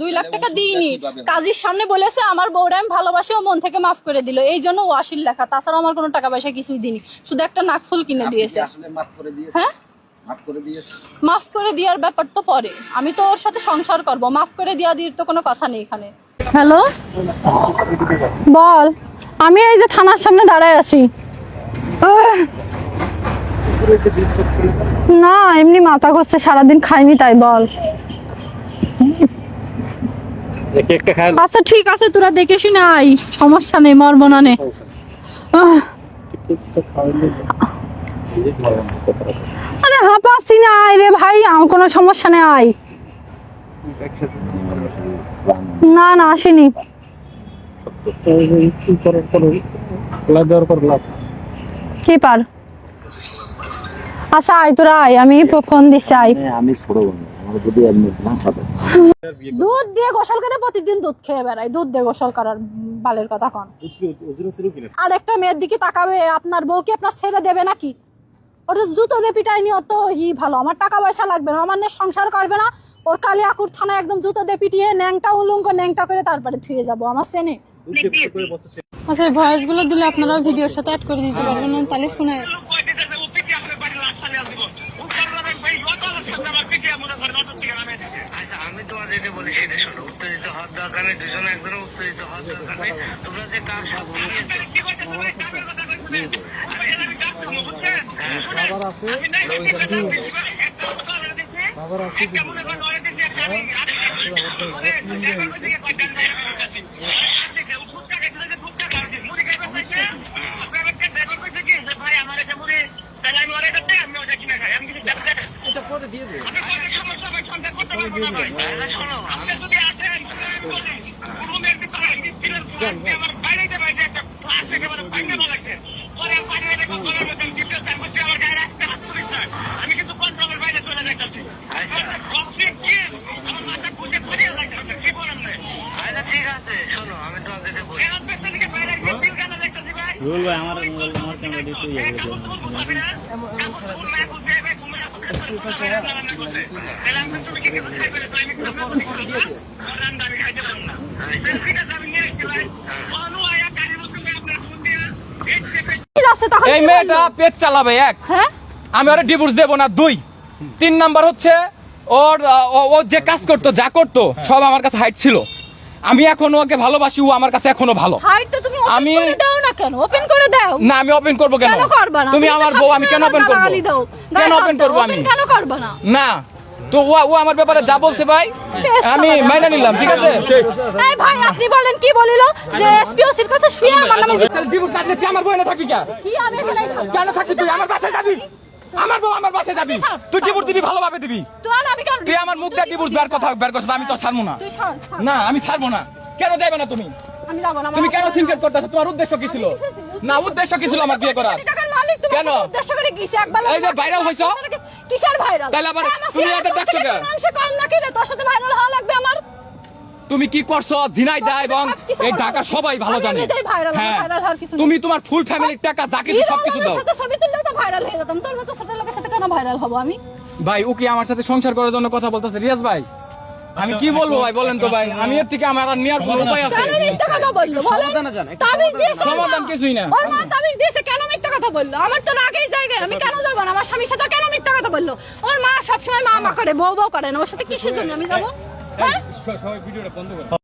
দুই লাখ টাকা দিইনি। কাজীর সামনে বলেছে আমার বউরা আমি ভালোবাসি ও মন থেকে মাফ করে দিল। এই জন্য ওয়াসির লেখা। তাছাড়া আমার কোনো টাকা পয়সা কিছুই দিনি শুধু একটা নাকফুল কিনে দিয়েছে। আসলে মাফ করে দিয়েছে হ্যাঁ? মাফ করে দিয়েছে মাফ করে দেওয়ার ব্যাপার তো পরে। আমি তো ওর সাথে সংসার করব। মাফ করে দেওয়া দিয়ে তো কোনো কথা নেই এখানে। হ্যালো? বল। আমি এই যে থানার সামনে দাঁড়ায় আছি। না এমনি মাথা ঘষছে সারাদিন খাইনি তাই বল। কেকটা আচ্ছা ঠিক আছে তোরা দেখে শুনে আই সমস্যা নেই মরবো না নে। আহ! আরে হাঁপাচ্ছি না আয় রে ভাই আমার কোনো সমস্যা নেই আয়। না না আসেনি। কি পার? আচ্ছা আয় তোরা আয় আমি ফোন দিচ্ছি আয়। আমি ছোট আমার যদি এমনি না হবে দুধ দিয়ে গোসল করে প্রতিদিন দুধ খেয়ে বেড়াই। দুধ দিয়ে গোসল করার বালের কথা কন। আর একটা মেয়ের দিকে তাকাবে, আপনার বউ কি আপনার ছেড়ে দেবে নাকি? ওর জুতো দিয়ে পিটাইনি অত ই ভালো। আমার টাকা পয়সা লাগবে না আমার নিয়ে সংসার করবে না। ওর কালিয়াকুর থানায় একদম জুতো দিয়ে পিটিয়ে ন্যাংটা, উলুঙ্গ ন্যাংটা করে তারপরে থুয়ে যাব, আমার সেনে আচ্ছা ভয়েসগুলো দিলে আপনারা ভিডিওর সাথে অ্যাড করে দিতে পারবেন, তাহলে শুনে আচ্ছা আমি তোমার যেটা বলি সেটা শোনো উত্তেজিত হওয়ার দরকার নেই দুজনে একজনে উত্তেজিত হওয়ার দরকার নেই। তোমরা যে কাজ সব শোনো আমি যদি আসেন রুমের ভিতরে ছিলেন আমার থেকে মানে পরে বাইরে রেখে ঘরের মধ্যে ডিটেল টাইম করছি আমার গায়ে রাখতে হাত তুলিস আমি কিন্তু কন্ট্রোলের বাইরে চলে যাচ্ছি আমার মাথা বুঝে পড়িয়ে লাগছে কি বলেন আচ্ছা ঠিক আছে শোনো আমি ভাই রুল ভাই আমার আমার ক্যামেরা দিয়ে এই মেয়েটা পেট চালাবে এক। হ্যাঁ? আমি ওরা ডিভোর্স দেবো না দুই। তিন নাম্বার হচ্ছে ওর আহ, ও- যে কাজ করতো যা করতো সব আমার কাছে হাইট ছিল। আমি এখনও ওকে ভালোবাসি ও আমার কাছে এখনও ভালো। হাইট তো তুমি ওপেন আমি- করে দাও না। কেন? ওপেন করে দাও। না আমি ওপেন করব কেন? কেন করবা না? তুমি আমার বউ আমি কেন ওপেন করব? কেন ওপেন। করব আমি? কেন করবা না? না। তো ও ও আমার ব্যাপারে যা বলছে ভাই আমি মাইনা নিলাম ঠিক আছে? এই ভাই আপনি বলেন কি বলিল? যে এসপিওসির কাছে শুয়ে আমার নামে ডিভোর্স না দিলে তুই আমার বউ এনে থাকবি কে আমি থাকব। কেন থাকবি তুই? আমার বাসায় যাবি? আমার বউ আমার বাসায় যাবি? তুই ডিভোর্স দিবি ভালোভাবে দিবি। তুই আমার মুখ দিয়ে ডিভোর্স বের কথা বের করছিস আমি তো ছাড়বো না। না আমি ছাড়বো না। কেন যাইবে না তুমি? না তুমি কেন সিনক্রেট করতেছো? তোমার উদ্দেশ্য কি ছিল? না উদ্দেশ্য কি ছিল আমার বিয়ে করার? কেন? উদ্দেশ্য করে গেছি একবার এই যে viral হইছো? কিসের ভাইরাল তাহলে আবার তুমি এত ডাকছো কেন? মানুষ কম নাকি রে তোর সাথে ভাইরাল হওয়া লাগবে আমার? তুমি কি করছ? ঝিনাইদা এবং এই। ঢাকা সবাই ভালো জানে। হ্যাঁ। তুমি তোমার ফুল ফ্যামিলির টাকা যা কিছু সবকিছু দাও। সাথে ছবি তুললে তো ভাইরাল হয়ে যেতাম। তোর মতো ছোট লোকের সাথে কেন ভাইরাল হব আমি? ভাই ও কি আমার সাথে সংসার করার জন্য কথা বলতেছে? রিয়াজ ভাই। আমি কি বলব ভাই? বলেন তো ভাই। আমি এর থেকে আমার আর নেওয়ার কোনো উপায় আছে? কেন মিথ্যা কথা বলল? বলেন। তাবিজ দিয়েছে সমাধান কিছুই না। ওর মা তাবিজ দিয়েছে কেন মিথ্যা কথা বলল? আমার তো রাগেই জায়গায়। আমি কেন যাব না? আমার স্বামীর সাথে কেন মিথ্যা কথা বলল? ওর মা সব সময় মা মা করে বউ বউ করে না। ওর সাথে কিসের জন্য আমি যাব? হ্যাঁ? সবাই ভিডিওটা বন্ধ করো।